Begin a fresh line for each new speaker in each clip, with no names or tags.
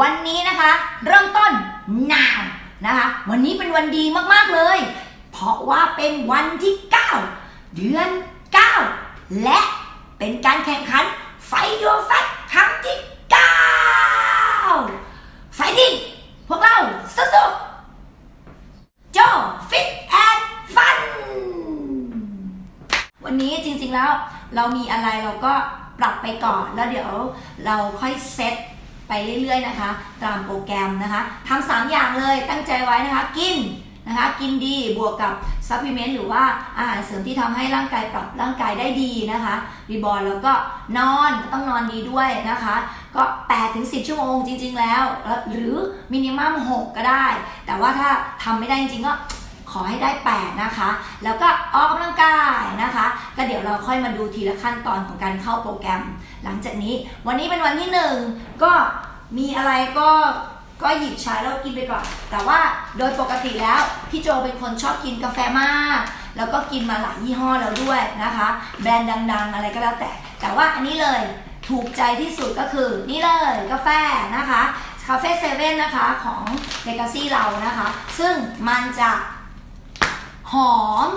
วันนี้นะคะ เริ่มต้น now นะคะ วันนี้เป็นวันดีมากๆเลย เพราะว่าเป็นวันที่ 9 เดือน 9 และเป็นการแข่งขันไฟโยแฟตครั้งที่ 9 ไฟติ้งพวกเราสู้ๆโจฟิตแอนด์ฟันวันนี้จริงๆแล้วเรามีอะไรเราก็ปรับไปก่อนแล้วเดี๋ยวเราค่อยเซต ไปเรื่อยๆนะคะ ตามโปรแกรมนะคะทำสามอย่างเลยตั้งใจไว้นะคะกินนะคะกินดีบวกกับซัพพลีเมนต์หรือว่าอาหารเสริมที่ทำให้ร่างกายปรับร่างกายได้ดีนะคะรีบอลแล้วก็นอนต้องนอนดีด้วยนะคะ ก็8ถึง10 ชั่วโมงจริง ๆ แล้ว หรือมินิมัม6ก็ได้ แต่ว่าถ้าทำไม่ได้จริงๆก็ ขอให้ได้ 8 นะคะ แล้วก็ออกกำลังกายนะคะ ก็เดี๋ยวเราค่อยมาดูทีละขั้นตอนของการเข้าโปรแกรม หลังจากนี้วันนี้เป็นวันที่ 1 ก็มีอะไรก็ก็หยิบใช้แล้วกินไปก่อน แต่ว่าโดยปกติแล้ว พี่โจเป็นคนชอบกินกาแฟมาก แล้วก็กินมาหลายยี่ห้อแล้วด้วยนะคะ แบรนด์ดัง ๆ อะไรก็แล้วแต่ แต่ว่าอันนี้เลยถูกใจที่สุดก็คือ นี่เลยกาแฟนะคะคาเฟ่เซเว่นนะคะของเลกาซี่เรานะคะ ซึ่งมันจะ หอม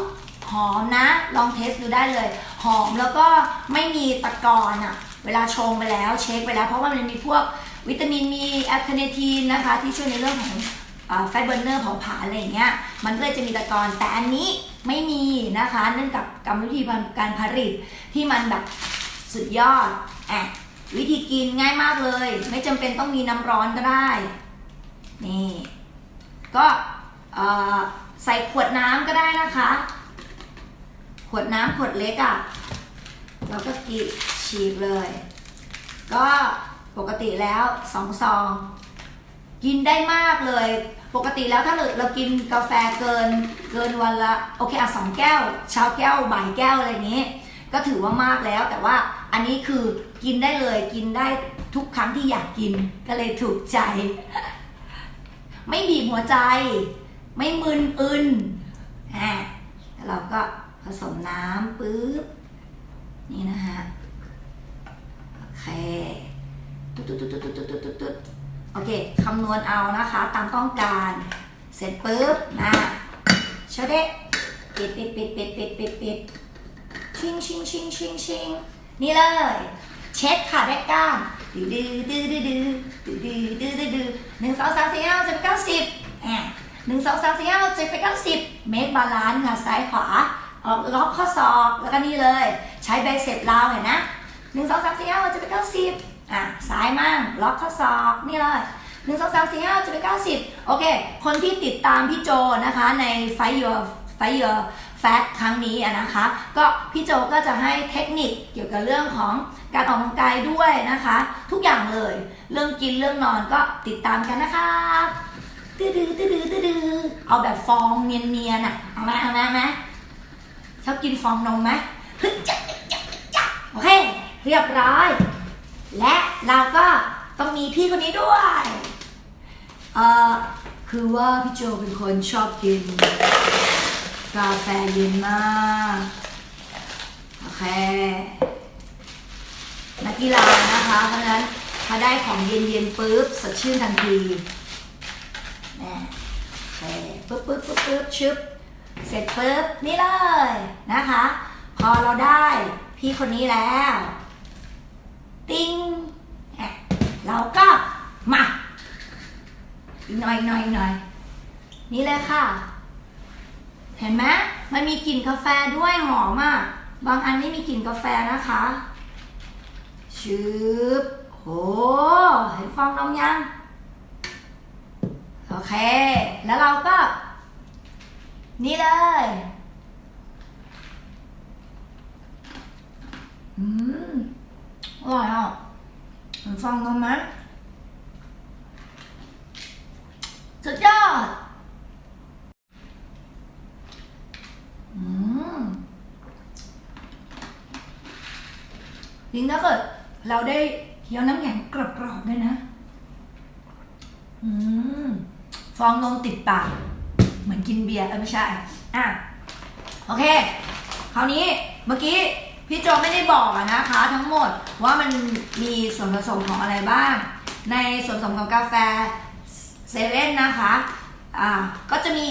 หอมนะ ลองเทสดูได้เลย หอมแล้วก็ไม่มีตะกอนอะเวลาชงไปแล้วเช็คไปแล้ว เพราะว่ามันมีพวกวิตามินมีแอลคาเนทีนนะคะ ที่ช่วยในเรื่องของแฟเบอร์เนอร์เผาผลาญอะไรเงี้ย มันก็เลยจะมีตะกอนแต่อันนี้ไม่มีนะคะ เนื่องกับกรรมวิธีการผลิตที่มันแบบสุดยอดอะวิธีกินง่ายมากเลย ไม่จำเป็นต้องมีน้ำร้อนก็ได้ นี่ ก็เอ่อ ใส่ขวดน้ำก็ได้นะคะ ขวดน้ำขวดเล็กอะ่ะเราก็กีฉีกเลย ก็ปกติแล้วสองซอง กินได้มากเลย ปกติแล้วถ้าเราเรากินกาแฟเกินเกินวันละโอเคอะสองแก้ว เช้าแก้วบ่ายแก้วอะไรนี้ ก็ถือว่ามากแล้วแต่ว่าอันนี้คือกินได้เลยกินได้ทุกครั้งที่อยากกินก็เลยถูกใจ ไม่บีบหัวใจ ไม่มึนอึนอ่าแล้วเราก็ผสมน้ำปึ๊บ นี่นะฮะโอเคตุ๊ดตุ๊ดตุ๊ดตุ๊ดตุ๊ดตุ๊ดตุ๊ดตุ๊ดโอเคคำนวณเอานะคะ ตามต้องการ เสร็จปุ๊บนะเชดเดะปิดปิดปิดปิดปิดปิดปิดชิงชิงชิงชิงชิงนี่เลย เช็ดค่ะได้กล้ามดื้อดื้อดื้อดื้อดื้อดื้อดื้อดื้อดื้อดื้อหนึ่งสองสามสี่ห้าหกเจ็ดแปดเก้าสิบอะ หนึ่งสองสามสี่ห้าหกเจ็ดแปดเก้าสิบเมตรบาลานซ์ค่ะซ้ายขวาออกล็อกข้อศอกแล้วก็นี่เลย ใช้ไบเซ็ปเราวเห็นนะหนึ่งสองสามสี่ห้าหกเจ็ดแปดเก้าสิบอะซ้ายมั่งล็อกข้อศอกนี่เลยหนึ่งสองสามสี่ห้าหกเจ็ดแปดเก้าสิบโอเค คนที่ติดตามพี่โจนะคะในไฟเยูไฟเยูแฟตครั้งนี้นะคะ ก็พี่โจก็จะให้เทคนิคเกี่ยวกับเรื่องของการออกกำลังกายด้วยนะคะ ทุกอย่างเลย เรื่องกินเรื่องนอนก็ติดตามกันนะคะ ตื้อดื้อตื้อดื้อตื้อดื้อเอาแบบฟองเนียนๆอะเอาไหมเอาไหมาไหมชอบกินฟองนมไหมฮึจักจักจักจักโอเคเรียบร้อย และเราก็ต้องมีพี่คนนี้ด้วยเอ่อคือว่าพี่โจเป็นคนชอบกินกาแฟเย็นมากโอเคนักกีฬานะคะเพราะฉะนั้นถ้าได้ของเย็นๆปุ๊บสดชื่นทันที แน่โอเคปุ๊บปุ๊บปุ๊บปุ๊บชึบเสร็จปุ๊บนี่เลยนะคะ พอเราได้พี่คนนี้แล้ว ติ้งเราก็มาอีกหน่อยหน่อยหน่อยนี่เลยค่ะ เห็นไหมมันมีกลิ่นกาแฟด้วยหอมอะบางอันไม่มีกลิ่นกาแฟนะคะชืบโหเห็นฟองนมยัง โอเค แล้วเราก็ นี่เลยอืมอร่อยอะมันฟังกันไหมสุดยอดอืมจริงถ้าเกิดเราได้เคี้ยวน้ำแข็งกรอบๆด้วยนะ อืม ฟองนมติดปาก เหมือนกินเบียร์เออไม่ใช่ อะ โอเค คราวนี้เมื่อกี้พี่โจไม่ได้บอกนะคะ ทั้งหมดว่ามันมีส่วนผสมของอะไรบ้าง ในส่วนผสมของกาแฟเซเว่นนะคะ อ่า ก็จะมี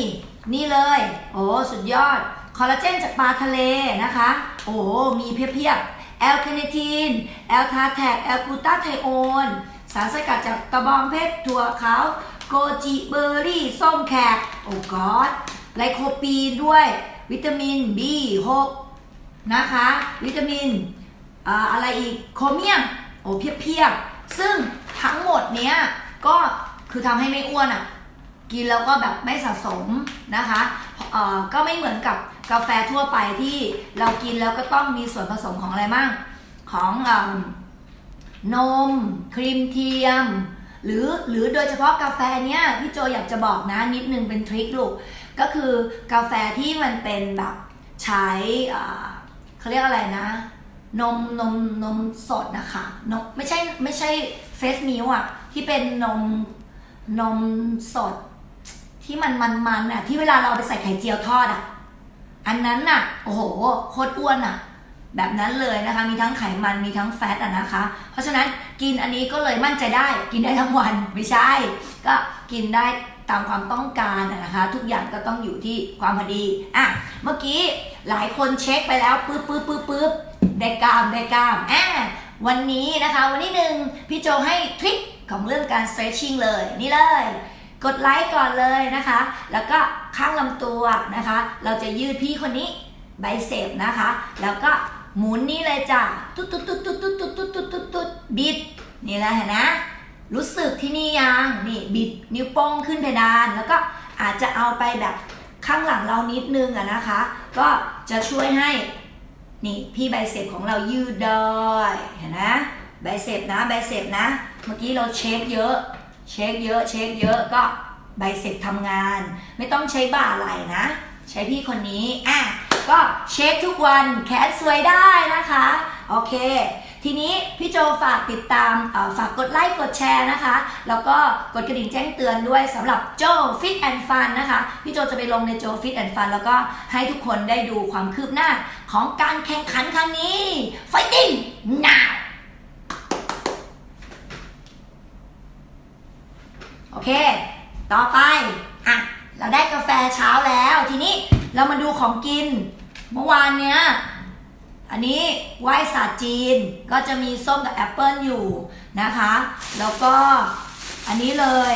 นี่เลย โอ้สุดยอด คอลลาเจนจากปลาทะเลนะคะ โอ้มีเพียบๆแอลคาเนทีนแอลทาแทกแอลกูตาไทโอน สารสกัดจากกระบองเพชรถั่วขาว โกจิเบอร์รี่ส้มแขก โอ้กอดไลโคปีนด้วย วิตามิน B6 นะคะ วิตามินอะไรอีกโคเมียม โอ้เพียบๆซึ่งทั้งหมดเนี้ยก็คือทำให้ไม่อ้วนอะ กินแล้วก็แบบไม่สะสมนะคะเอ่อก็ไม่เหมือนกับกาแฟทั่วไปที่เรากินแล้วก็ต้องมีส่วนผสมของอะไรบ้างของอนม ครีมเทียม หรือหรือโดยเฉพาะกาแฟเนี้ยพี่โจอยากจะบอกนะนิดนึงเป็นทริคลูกก็คือกาแฟที่มันเป็นแบบใช้เขาเรียกอะไรนะ นมนมนมสดนะคะนมไม่ใช่ไม่ใช่เฟสมิลอะที่เป็นนมนมสดที่มันมันมันอะที่เวลาเราเอาไปใส่ไข่เจียวทอดอะอันนั้นน่ะ โอ้โหโคตรอ้วนอะ แบบนั้นเลยนะคะ มีทั้งไขมันมีทั้งแฟตอะนะคะ เพราะฉะนั้นกินอันนี้ก็เลยมั่นใจได้ กินได้ทั้งวันไม่ใช่ ก็กินได้ตามความต้องการอะนะคะ ทุกอย่างก็ต้องอยู่ที่ความพอดีอะเมื่อกี้หลายคนเช็คไปแล้วปึ๊บปึ๊บปึ๊บปึ๊บได้กล้ามได้กล้ามอะวันนี้นะคะ วันที่หนึ่งพี่โจให้ทริคของเรื่องการ stretching เลยนี่เลย กดไลค์ก่อนเลยนะคะ แล้วก็ข้างลำตัวนะคะ เราจะยืดพี่คนนี้ไบเซปนะคะ แล้วก็ หมุนนี่เลยจ้ะตุ๊ดตุ๊ดตุ๊ดตุ๊ดตุ๊ดตุ๊ดตุ๊ดตุ๊ดตุ๊ดบิด นี่แหละเห็นนะ รู้สึกที่นี่ยังนี่บิดนิ้วโป้งขึ้นเพดาน แล้วก็อาจจะเอาไปแบบข้างหลังเรานิดนึงอะนะคะ ก็จะช่วยให้นี่พี่ไบเซปของเรายืดได้เห็นนะไบเซปนะไบเซปนะ เมื่อกี้เราเช็คเยอะเช็คเยอะเช็คเยอะก็ไบเซปทำงาน ไม่ต้องใช้บ่าไหล่นะ ใช้พี่คนนี้อะ ก็เช็คทุกวันแขนสวยได้นะคะ โอเค ทีนี้พี่โจฝากติดตามฝากกดไลค์กดแชร์นะคะ แล้วก็กดกระดิ่งแจ้งเตือนด้วยสำหรับโจฟิตแอนด์ฟันนะคะ พี่โจจะไปลงในโจฟิตแอนด์ฟันแล้วก็ให้ทุกคนได้ดูความคืบหน้าของการแข่งขันครั้งนี้ fighting now โอเค ต่อไป อะ เราได้กาแฟเช้าแล้ว ทีนี้ เรามาดูของกิน เมื่อวานเนี้ย อันนี้ไหว้ศาสตร์จีนก็จะมีส้มกับแอปเปิลอยู่นะคะ แล้วก็อันนี้เลย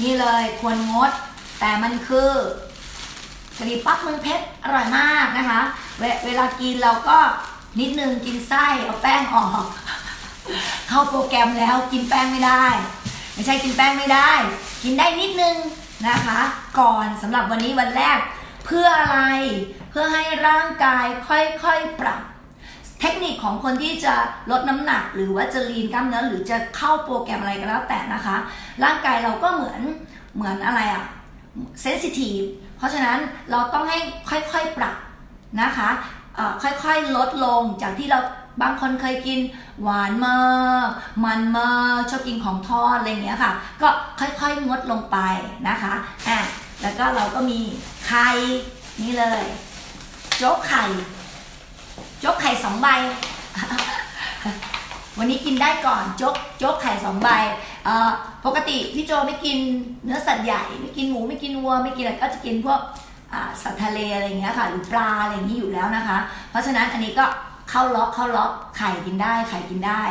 นี่เลยควรงด แต่มันคือกะหรี่ปั๊บเมืองเพชรอร่อยมากนะคะเวเวลากินเราก็นิดนึงกินไส้เอาแป้งออก เข้าโปรแกรมแล้วกินแป้งไม่ได้ ไม่ใช่กินแป้งไม่ได้ กินได้นิดนึง นะคะ ก่อนสำหรับวันนี้วันแรก เพื่ออะไรเพื่อให้ร่างกายค่อยๆปรับ เทคนิคของคนที่จะลดน้ำหนัก หรือว่าจะลีนกล้ามเนื้อหรือจะเข้าโปรแกรมอะไรก็แล้วแต่นะคะ ร่างกายเราก็เหมือนเหมือนอะไรอะเซนซิทีฟเพราะฉะนั้นเราต้องให้ค่อยๆปรับนะคะค่อยๆลดลงจากที่เรา บางคนเคยกินหวานมากมันมากชอบกินของทอดอะไรเงี้ยค่ะ ก็ค่อยๆงดลงไปนะคะอะแล้วก็เราก็มีไข่นี่เลยโจ๊กไข่โจ๊กไข่สองใบ วันนี้กินได้ก่อนโจ๊กโจ๊กไข่สองใบปกติพี่โจไม่กินเนื้อสัตว์ใหญ่ไม่กินหมูไม่กินวัวไม่กินอะไรก็จะกินพวกสัตว์ทะเลอะไรเงี้ยค่ะหรือปลาอะไรอย่างนี้อยู่แล้วนะคะ เพราะฉะนั้นอันนี้ก็ เข้าล็อกเข้าล็อกไข่กินได้ไข่กินได้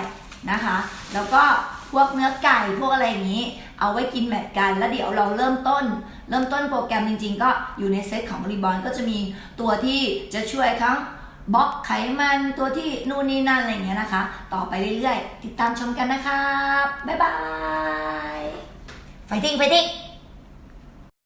นะคะ แล้วก็พวกเนื้อไก่พวกอะไรอย่างนี้ เอาไว้กินแมทกัน แล้วเดี๋ยวเราเริ่มต้น เริ่มต้นโปรแกรมจริง ๆ ก็อยู่ในเซตของรีบอลก็จะมีตัวที่จะช่วยทั้งบล็อกไขมันตัวที่นู่นนี่นั่นอะไรอย่างเงี้ยนะคะ ต่อไปเรื่อยๆ ติดตามชมกันนะครับ บ๊ายบายไฟติ้งไฟติ้ง